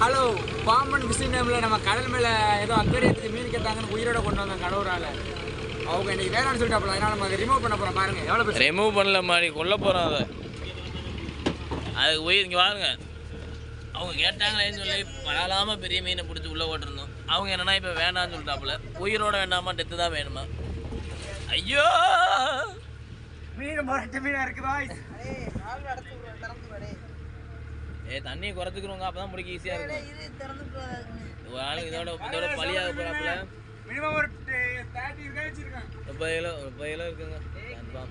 Hello Pamban பிசின் டேமில் நம்ம கடல் மேலே ஏதோ அக்கறையத்துக்கு மீன் கேட்டாங்கன்னு உயிரோட கொண்டு வந்தாங்க கடவுரால். அவங்க இன்னைக்கு வேணாம்னு சொல்லிட்டாப்ல அதனால் நம்ம அதை ரிமூவ் பண்ண போகிறோம் பாருங்கள் எவ்வளோ பேர் ரிமூவ் பண்ணல மாதிரி கொல்ல போகிறோம் அதை. அதுக்கு போய் இங்கே வாருங்க. அவங்க கேட்டாங்களேன்னு சொல்லி பழலாம பெரிய மீனை பிடிச்சி உள்ளே ஓட்டிருந்தோம் அவங்க என்னென்னா இப்போ வேண்டாம்னு சொல்லிட்டாப்புல. உயிரோட வேண்டாமா டெத்து தான் வேணுமா? ஐயோ! இருக்கு ஏ தண்ணியை குறைச்சிக்கிறவங்க அப்போ தான் முடிக்க ஈஸியாக இருக்கும். ஒரு இதோட இதோட போகிறாப்புல மினிமம் ஒரு தேர்ட்டி வச்சிருக்கேன். முப்பது கிலோ முப்பது கிலோ இருக்குங்க.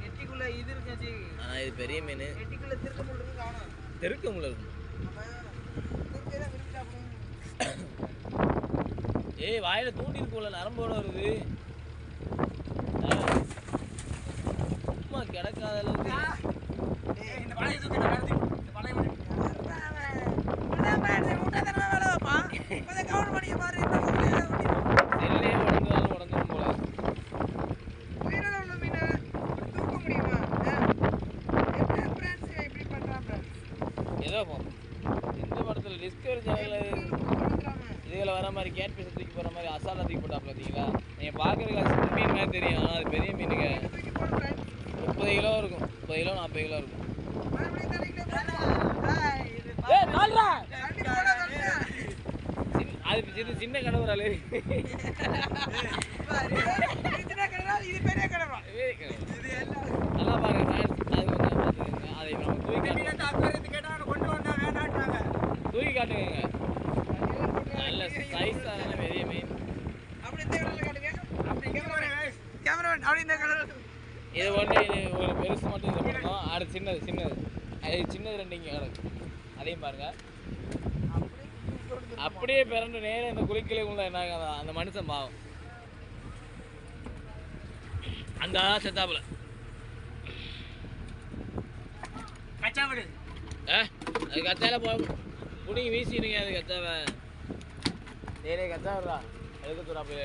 எட்டிக்குள்ள இது இருக்கு ஆனால் இது பெரிய மீன். எட்டிக்குள்ள திருக்க முடியும் காணும். தெருக்கு முள்ள இருக்கும் ஏய் வாயில தூண்டி இருக்கும்ல நரம்போட வருது. கிடக்காத அளவுக்கு. இந்த பழைய தூக்கி இந்த பழைய தூக்கி. செல்லே உடஞ்சாலும் உடஞ்சிரும் போல. ஏதோ இந்த படத்துல டிஸ்கவரி சேனல்ல இதுல வர மாதிரி கேட் பீஸ் தூக்கி போற மாதிரி அசாலா தூக்கி போட்டா பார்த்தீங்களா? நீங்க பாக்குறதுக்கு அது சின்ன மீன் மாதிரி தெரியும். ஆனா அது பெரிய மீனுங்க முப்பது கிலோ இருக்கும் கிலோ இருக்கும். அது சின்ன சின்ன கடவுறாள் நல்லா பாருங்க friends. அது கொஞ்சம் பார்த்துக்கோங்க அதை நம்ம தூக்கி இந்த மீனை காட்டு- தான் அக்கறையத்துக்கு கேட்டாங்க, கொண்டு வந்தா வேணான்ட்டாங்க. தூக்கி காட்டுங்க நல்ல சைஸான பெரிய மீன் கேமராமேன், அப்படி இந்த கலர். இது ஒன்று இது ஒரு பெருசு மட்டும் இது பண்ணணும் அடுத்து சின்னது சின்னது. அது சின்னது ரெண்டு இங்கே கிடக்கு. அதையும் பாருங்க. அப்படியே பிறண்டு நேரம் இந்த குளிக்கலை உள்ள என்ன? அந்த மனுஷன் பாவம். அந்த செத்தாப்புல. கச்சா விடு. ஏ அது கச்சால போ புடிங்கி வீசிடுங்க அது கச்சாவை. டேய் கச்சா வருதா எடுக்க தூரா போய்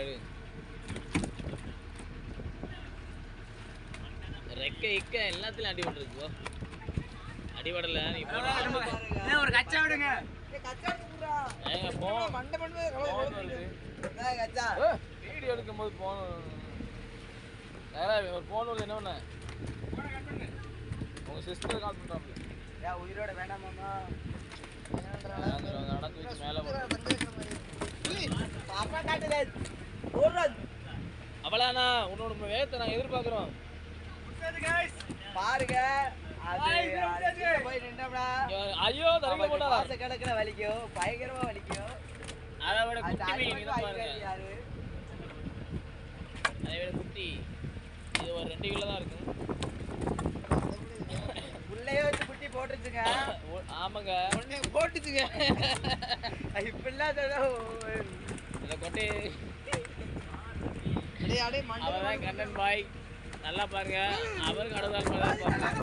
ரெக்க இக்க எல்லாத்துலயும் அடி விட்டுருக்கு போ. அடிபடல நீ போடா ஒரு கச்சா விடுங்க. ஏங்க போ. வீடியோ எடுக்கும்போது போன் யாரா ஒரு போன் வருது என்ன பண்ண? உங்க சிஸ்டர் கால் பண்றாங்க உயிரோட வேண்டாமாமா நடந்து வச்சு மேலே பாப்பா காட்டுது. அவளாண்ணா உன்னோட வேகத்தை நாங்கள் எதிர்பார்க்குறோம். பாருங்க. ஐயோ தரங்க போட்டா மாச கணக்குல வலிக்கும். பயங்கரமா வலிக்கும். அதை விட குட்டி மீன் பாருங்க. அதை விட குட்டி. இது ஒரு ரெண்டு கிலோ தான் இருக்கும் உள்ளே வச்சு குட்டி போட்டுச்சுங்க ஆமாங்க. உடனே போட்டுச்சுங்க. இப்படிலாம் சொன்னா இந்த கொட்டை. அப்படியே அப்படியே மண்டை கண்ணன் பாய். நல்லா பாருங்க. அவருக்கு அடுத்த